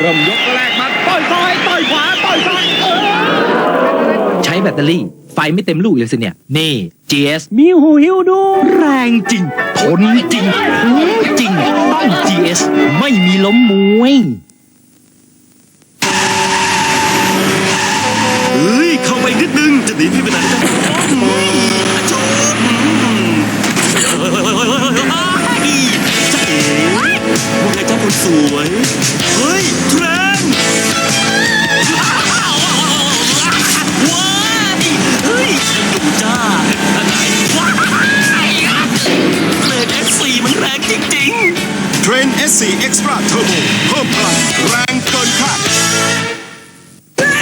เริ่มยกแรกมาต่อยซ้ายต่อยขวาต่อยซ้ายเออใช้แบตเตอรี่ ไฟไม่เต็มลูกเลยสิเนี่ย นี่ GS มีหูหิวดูแรงจริง ทนจริงคุ้มจริง ต้อง GS ไม่มีล้มมวยเฮ้ยเข้าไปนิดนึงจะหนีพี่ไปไหนจะอืมอะ Extra Turbo เพิ่มพลังแรงเกินคาด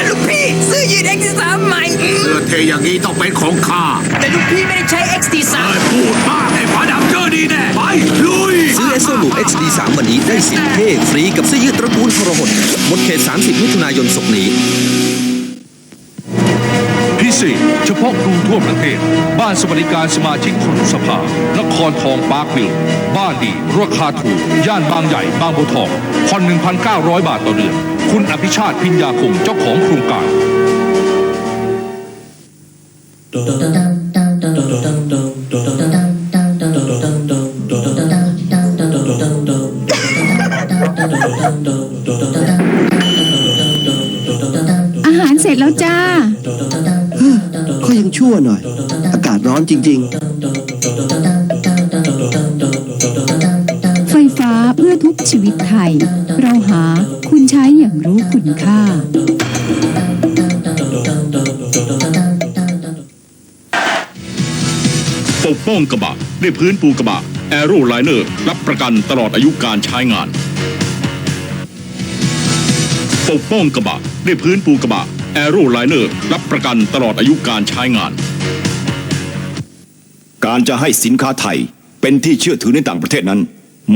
ลูกพี่ซื้อยืด X3 ใหม่เสื้อเทอย่างนี้ต้องเป็นของข้าแต่ลูกพี่ไม่ได้ใช้ XT3 พูดมากให้ฝาดำเจอดีแน่ไปลุยซื้อ s อ l u XD3 วันนี้ได้สิทธิ์เท่ฟรีกับเสื้อยืดตระกูลทรหดหมดเขต 30 มิถุนายนศกนี้ พิเศษเฉพาะครูทั่วประเทศ บ้านสวัสดิการสมาชิกครุสภานครทองปาร์ควิลบ้านดีราคาถูก ย่านบางใหญ่บางบัวทองผ่อน1,900 บาทต่อเดือน คุณอภิชาติพิญญาคงเจ้าของโครงการ ชั่วหน่อย อากาศร้อนจริงไฟฟ้าเพื่อทุกชีวิตไทย เราหาคุณใช้อย่างรู้คุณค่า ปกป้องกระบะด้วยพื้นปูกระบะแอโรไลเนอร์รับประกันตลอดอายุการใช้งาน ปกป้องกระบะด้วยพื้นปูกระบะ แอโรไลเนอร์รับประกันตลอดอายุการใช้งาน การจะให้สินค้าไทยเป็นที่เชื่อถือในต่างประเทศนั้น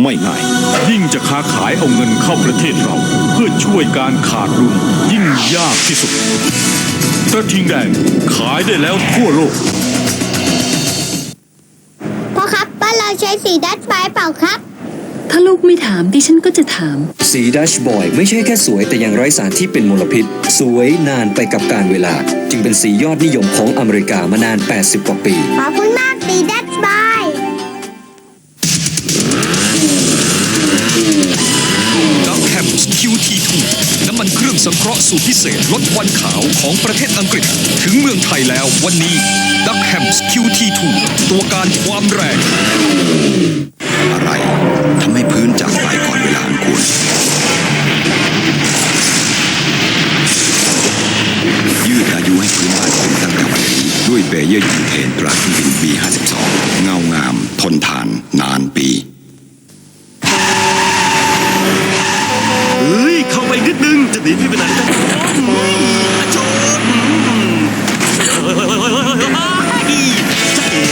ไม่ง่าย ยิ่งจะค้าขายเอาเงินเข้าประเทศเรา เพื่อช่วยการขาดดุลยิ่งยากที่สุดกระทิงแดงขายได้แล้วทั่วโลก พ่อครับบ้านเราใช้สีดัดไฟเปล่าครับ ถ้าลูกไม่ถามดิฉันก็จะถาม สีดัชบอยไม่ใช่แค่สวยแต่ยังไร้สารที่เป็นมลพิษ สวยนานไปกับการเวลา จึงเป็นสียอดนิยมของอเมริกามานาน 80 กว่าปี ขอบคุณมากสีดัดไฟดักแฮมส์ QT2 น้ำมันเครื่องสังเคราะห์สูตรพิเศษลดควันขาวของประเทศอังกฤษ ถึงเมืองไทยแล้ววันนี้ดักแฮมส์ QT2 ตัวการความแรง จะหนีพี่ไปไหนจะอืมอะโจอืมเฮ้ยเฮ้ยเฮ้ยเฮ้ยเฮ้ยเฮ้ยจ๊ะเอ๋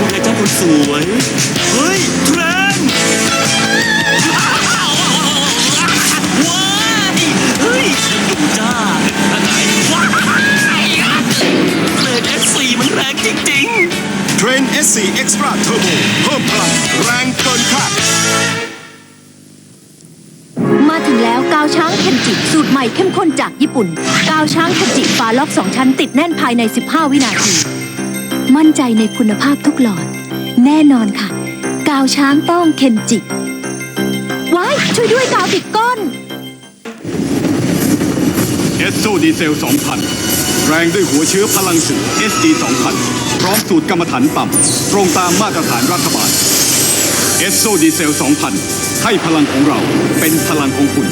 ว่าไงจ๊ะคนสวย เฮ้ยเทรนว้ายเฮ้ยดูจ้าอะไรว้ายเทรน X4 มันแรงจริงๆ เทรน S4 Extra Turbo เพิ่มพลังแรงเกินคาด ถึงแล้วกาวช้างเคนจิสูตรใหม่เข้มข้นจากญี่ปุ่น กาวช้างเคนจิฝาล็อกสองชั้นติดแน่นภายใน 15 วินาที มั่นใจในคุณภาพทุกหลอด แน่นอนค่ะ กาวช้างต้องเคนจิว้ายช่วยด้วยกาวติดก้นเอสโซดีเซล 2,000 แรงด้วยหัวเชื้อพลังเสือ SD 2,000 พร้อมสูตรกรรมฐานต่ำตรงตามมาตรฐานรัฐบาล เอสโซดีเซล 2,000 ให้พลังของเราเป็นพลังของคุณ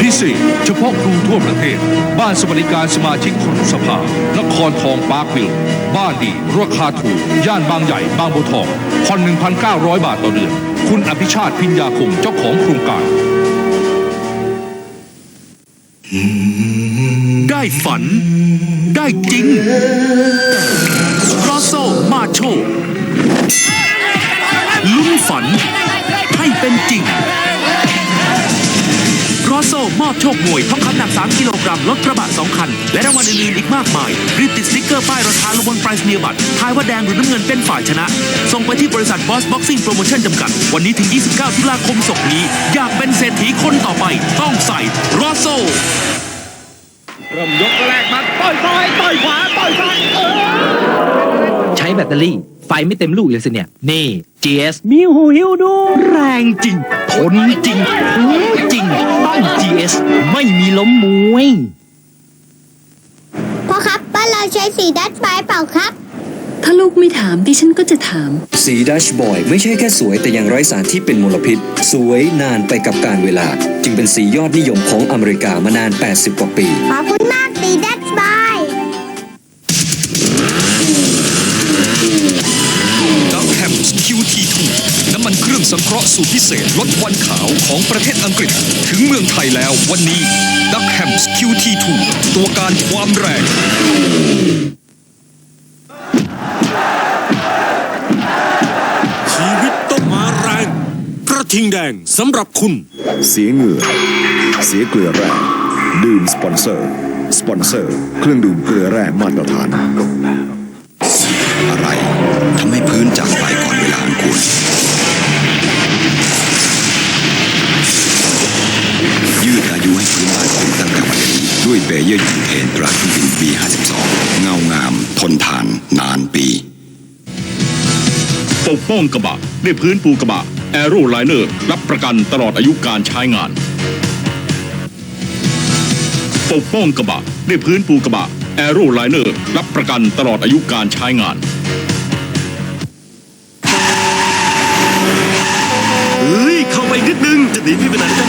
พิเศษเฉพาะครูทั่วประเทศ บ้านสวัสดิการสมาชิกครุสภา นครทองปาร์ควิลบ้านดีราคาถูก ย่านบางใหญ่ บางบัวทองผ่อน1,900 บาทต่อเดือน คุณอภิชาติพิญญาคงเจ้าของโครงการ ได้ฝัน ได้จริงรอโซมา โชลุ้นฝันให้เป็นจริงรอโซมอบโชคหวยทองคำหนัก 3 กิโลกรัมรถกระบะ 2 คัน และรางวัลอื่นๆอีกมากมาย รีบติดสติ๊กเกอร์ป้ายราคาลงบนปลายเนียบัตรทายว่าแดงหรือน้ำเงินเป็นฝ่ายชนะ ส่งไปที่บริษัทบอสบ็อกซิ่งโปรโมชั่นจำกัด วันนี้ถึง 29 ตุลาคมศกนี้ อยากเป็นเศรษฐีคนต่อไป ต้องใส่รอโซเริ่มยกแรกมาต่อยซ้ายต่อยขวาต่อยซ้าย แบตเตอรี่ ไฟไม่เต็มลูกเลยสิเนี่ย นี่ GS มีหูหิวดูแรงจริง ทนจริงคุ้มจริง ต้อง GS ไม่มีล้มมวย พ่อครับบ้านเราใช้สีดัดไฟเปล่าครับ ถ้าลูกไม่ถามดิฉันก็จะถาม สีดัชบอยไม่ใช่แค่สวยแต่ยังไร้สารที่เป็นมลพิษ สวยนานไปกับการเวลา จึงเป็นสียอดนิยมของอเมริกามานาน 80 กว่าปี ขอบคุณมากสีดัดไฟ เครื่องสังเคราะห์สูตรพิเศษลดควันขาวของประเทศอังกฤษ ถึงเมืองไทยแล้ววันนี้ดักแฮมส์ QT2 ตัวการความแรงชีวิตต้องมาแรง กระทิงแดงสำหรับคุณ เสียเหงื่อ เสียเกลือแร่ดื่มสปอนเซอร์ สปอนเซอร์ เครื่องดื่มเกลือแร่มาตรฐาน ปกป้องกระบะด้วยพื้นปูกระบะแอโรไลเนอร์รับประกันตลอดอายุการใช้งาน ปกป้องกระบะด้วยพื้นปูกระบะแอโรไลเนอร์รับประกันตลอดอายุการใช้งาน เฮ้ย เข้าไปนิดนึง จะหนีพี่ไปไหนจะ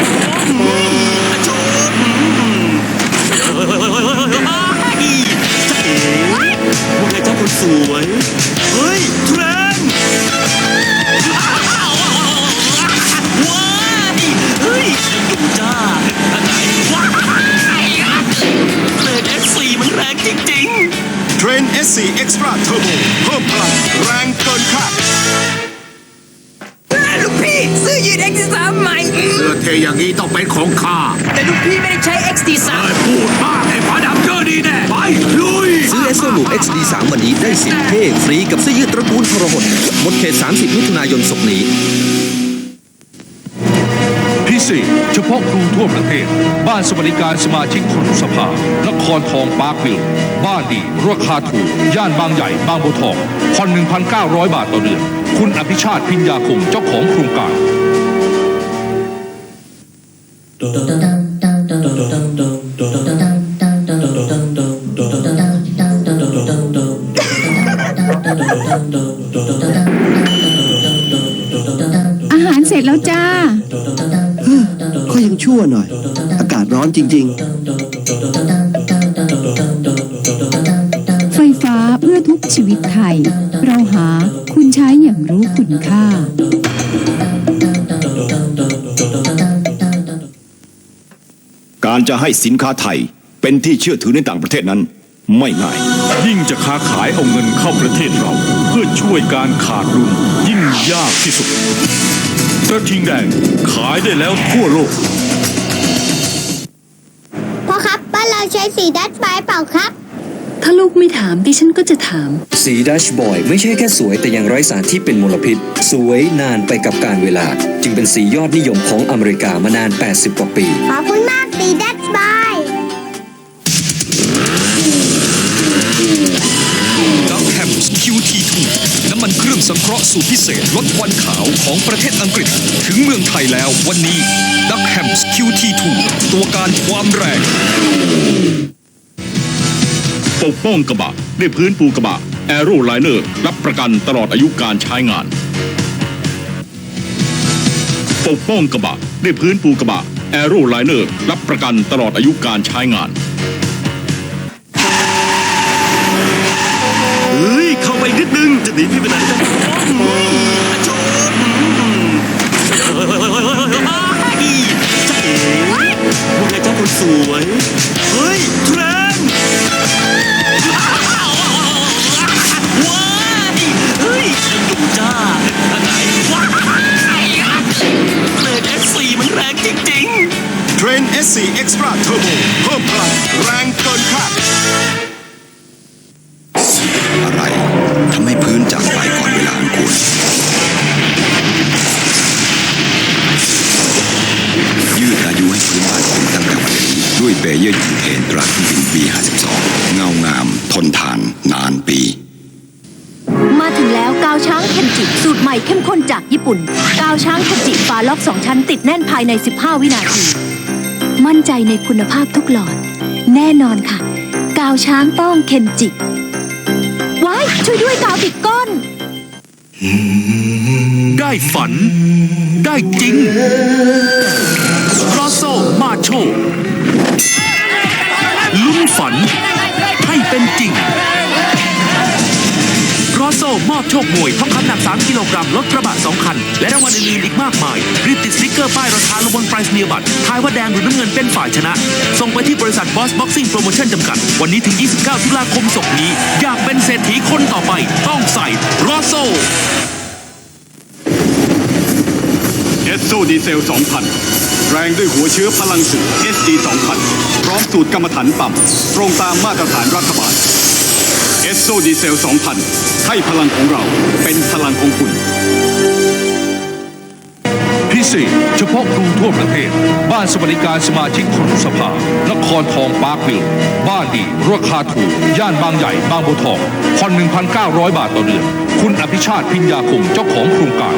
ลูกพี่ซื้อยืด X3 ใหม่เสื้อเทอย่างนี้ต้องเป็นของข้าแต่ลูกพี่ไม่ได้ใช้ XT3 พูดมากไอ้ฝาดำเจอดีแน่ไปลุยซื้อ s อ l u XD3 วันนี้ได้สิทธิ์เท่ฟรีกับเสื้อยืดตระกูลทรหดหมดเขต 30 มิถุนายนศกนี้ พิเศษเฉพาะครูทั่วประเทศ บ้านสวัสดิการสมาชิกคนสภา นครทองปาร์ควิลบ้านดีราคาถูก ย่านบางใหญ่ บางบัวทองผ่อน1,900 บาทต่อเดือน คุณอภิชาติพิญญาคมเจ้าของโครงการ อาหารเสร็จแล้วจ้า ก็ยังชั่วหน่อย อากาศร้อนจริง ไฟฟ้าเพื่อทุกชีวิตไทย เราหาคุณใช้อย่างรู้คุณค่า การจะให้สินค้าไทยเป็นที่เชื่อถือในต่างประเทศนั้น ไม่ง่าย ยิ่งจะค้าขายเอาเงินเข้าประเทศเรา เพื่อช่วยการขาดดุลยิ่งยากที่สุด กระทิงแดงขายได้แล้วทั่วโลก พ่อครับบ้านเราใช้สีดัดไฟเปล่าครับ ถ้าลูกไม่ถามดิฉันก็จะถาม สีดัชบอยไม่ใช่แค่สวยแต่ยังไร้สารที่เป็นมลพิษ สวยนานไปกับการเวลา จึงเป็นสียอดนิยมของอเมริกามานาน 80 กว่าปี ขอบคุณมากสีดัดไฟ สังเคราะห์สูตรพิเศษลดควันขาวของประเทศอังกฤษ ถึงเมืองไทยแล้ววันนี้ดักแฮมส์ QT2 ตัวการความแรงปกป้องกระบะด้วยพื้นปูกระบะแอโรไลเนอร์รับประกันตลอดอายุการใช้งาน ปกป้องกระบะด้วยพื้นปูกระบะแอโรไลเนอร์รับประกันตลอดอายุการใช้งานเฮ้ยเข้าไปนิดนึงจะหนีพี่ไปไหน 4 Extra Turbo เพิ่มพลังแรงเกินคาดอะไรทำให้พื้นจากไปก่อนเวลาอันควรยืดอายุให้พื้นบ้านคุณตั้งแต่วันนี้ด้วยเบเยอร์ยูเทนตราเครื่องบิน B52 เงางาม ทนทานนานปี มาถึงแล้วกาวช้างเคนจิ สูตรใหม่เข้มข้นจากญี่ปุ่น กาวช้างเคนจิฝาล็อกสองชั้นติดแน่นภายใน 15 วินาที มั่นใจในคุณภาพทุกหลอด แน่นอนค่ะ กาวช้างต้องเคนจิว้ายช่วยด้วยกาวติดก้น ได้ฝัน ได้จริงรอโซมาโชลุ้นฝัน ให้เป็นจริง รอโซมอบโชคมวยทองคำหนัก 3 กิโลกรัมรถกระบะ 2 คัน และรางวัลอื่นๆอีกมากมาย รีบติดสติ๊กเกอร์ป้ายราคาลงบนปลายเนียบัตรทายว่าแดงหรือน้ำเงินเป็นฝ่ายชนะ ส่งไปที่บริษัทบอสบ็อกซิ่งโปรโมชั่นจำกัด วันนี้ถึง 29 ตุลาคมศกนี้ อยากเป็นเศรษฐีคนต่อไป ต้องใส่รอโซเอสโซดีเซล 2,000 แรงด้วยหัวเชื้อพลังสูง SD 2,000 พร้อมสูตรกรรมฐานต่ำตรงตามมาตรฐานรัฐบาล เอสโซดีเซล 2,000 ให้พลังของเราเป็นพลังของคุณ พิเศษเฉพาะครูทั่วประเทศ บ้านสวัสดิการสมาชิกครุสภานครทองปาร์ควิลบ้านดีราคาถูก ย่านบางใหญ่บางบัวทองผ่อน1,900 บาทต่อเดือน คุณอภิชาติพิญญาคมเจ้าของโครงการ